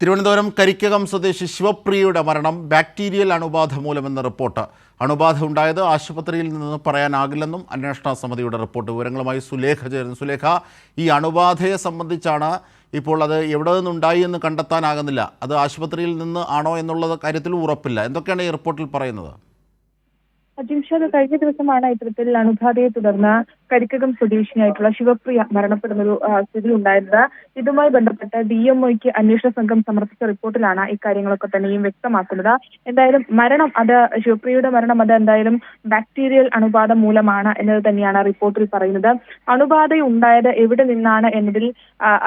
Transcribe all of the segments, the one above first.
തിരുവനന്തപുരം കരിക്കകം സ്വദേശി ശിവപ്രിയയുടെ മരണം ബാക്ടീരിയൽ അണുബാധ മൂലമെന്ന റിപ്പോർട്ട്. അണുബാധ ഉണ്ടായത് ആശുപത്രിയിൽ നിന്ന് പറയാനാകില്ലെന്നും അന്വേഷണ സമിതിയുടെ റിപ്പോർട്ട് വിവരങ്ങളുമായി സുലേഖ ചേരുന്നു. സുലേഖ ഈ അണുബാധയെ സംബന്ധിച്ചാണ് ഇപ്പോൾ അത് എവിടെ നിന്നുണ്ടായി എന്ന് കണ്ടെത്താനാകുന്നില്ല. അത് ആശുപത്രിയിൽ നിന്ന് ആണോ എന്നുള്ള കാര്യത്തിൽ ഉറപ്പില്ല. എന്തൊക്കെയാണ് ഈ റിപ്പോർട്ടിൽ പറയുന്നത്? അജിംഷാദ് കഴിഞ്ഞ ദിവസമാണ് ഇത്തരത്തിൽ അണുബാധയെ തുടർന്ന് കരിക്കകം സ്വദേശിനിയായിട്ടുള്ള ശിവപ്രിയ മരണപ്പെടുന്ന ഒരു സ്ഥിതി ഉണ്ടായിരുന്നത്. ഇതുമായി ബന്ധപ്പെട്ട് ഡി എം ഒയ്ക്ക് അന്വേഷണ സംഘം സമർപ്പിച്ച റിപ്പോർട്ടിലാണ് ഇക്കാര്യങ്ങളൊക്കെ തന്നെയും വ്യക്തമാക്കുന്നത്. എന്തായാലും മരണം അത് ശിവപ്രിയയുടെ മരണം അത് എന്തായാലും ബാക്ടീരിയൽ അണുബാധ മൂലമാണ് എന്നത് തന്നെയാണ് റിപ്പോർട്ടിൽ പറയുന്നത്. അണുബാധ ഉണ്ടായത് എവിടെ നിന്നാണ് എന്നതിൽ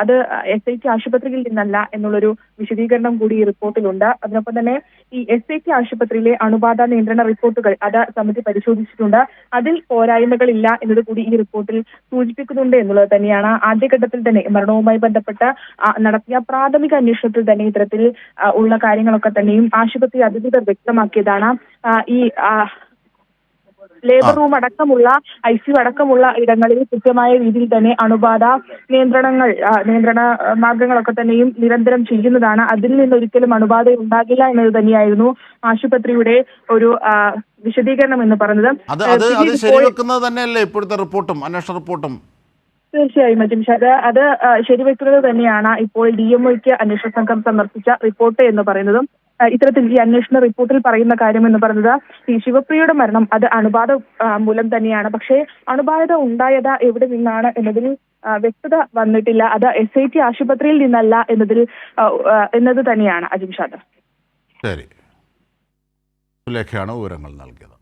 അത് എസ് ഐ ടി ആശുപത്രിയിൽ നിന്നല്ല എന്നുള്ളൊരു വിശദീകരണം കൂടി ഈ റിപ്പോർട്ടിലുണ്ട്. അതിനൊപ്പം തന്നെ ഈ എസ് ഐ ടി ആശുപത്രിയിലെ അണുബാധ നിയന്ത്രണ റിപ്പോർട്ടുകൾ അത് സമിതി പരിശോധിച്ചിട്ടുണ്ട്. അതിൽ പോരായ്മകളില്ല എന്നത് കൂടി റിപ്പോർട്ടിൽ സൂചിപ്പിക്കുന്നുണ്ട് എന്നുള്ളത് തന്നെയാണ്. ആദ്യഘട്ടത്തിൽ തന്നെ മരണവുമായി ബന്ധപ്പെട്ട നടത്തിയ പ്രാഥമിക അന്വേഷണത്തിൽ തന്നെ ഇത്തരത്തിൽ ഉള്ള കാര്യങ്ങളൊക്കെ തന്നെയും ആശുപത്രി അധികൃതർ വ്യക്തമാക്കിയതാണ്. ഈ ലേബർ റൂം അടക്കമുള്ള ഐ സി അടക്കമുള്ള ഇടങ്ങളിൽ കൃത്യമായ രീതിയിൽ തന്നെ അണുബാധ നിയന്ത്രണങ്ങൾ നിയന്ത്രണ മാർഗങ്ങളൊക്കെ തന്നെയും നിരന്തരം ചെയ്യുന്നതാണ്. അതിൽ നിന്ന് ഒരിക്കലും അണുബാധ ഉണ്ടാകില്ല എന്നത് തന്നെയായിരുന്നു ആശുപത്രിയുടെ ഒരു വിശദീകരണം എന്ന് പറഞ്ഞത് അത് അത് ശരിവെക്കുന്നത് തന്നെയല്ലേ ഇപ്പോഴത്തെ റിപ്പോർട്ടും അന്വേഷണ റിപ്പോർട്ടും? തീർച്ചയായും അജിംഷാദ് അത് ശരിവെക്കുന്നത് തന്നെയാണ് ഇപ്പോൾ ഡി എം ഒയ്ക്ക് അന്വേഷണ സംഘം സമർപ്പിച്ച റിപ്പോർട്ട് എന്ന് പറയുന്നതും ഇത്തരത്തിൽ ഈ അന്വേഷണ റിപ്പോർട്ടിൽ പറയുന്ന കാര്യം എന്ന് പറയുന്നത് ഈ ശിവപ്രിയയുടെ മരണം അത് അണുബാധ മൂലം തന്നെയാണ്. പക്ഷേ അണുബാധ ഉണ്ടായത് എവിടെ നിന്നാണ് എന്നതിൽ വ്യക്തത വന്നിട്ടില്ല. അത് എസ് ഐ ടി ആശുപത്രിയിൽ നിന്നല്ല എന്നതിൽ എന്നത് തന്നെയാണ് അജിംഷാദ് ശരി. സുലേഖയാണ് വിവരങ്ങൾ നൽകിയത്.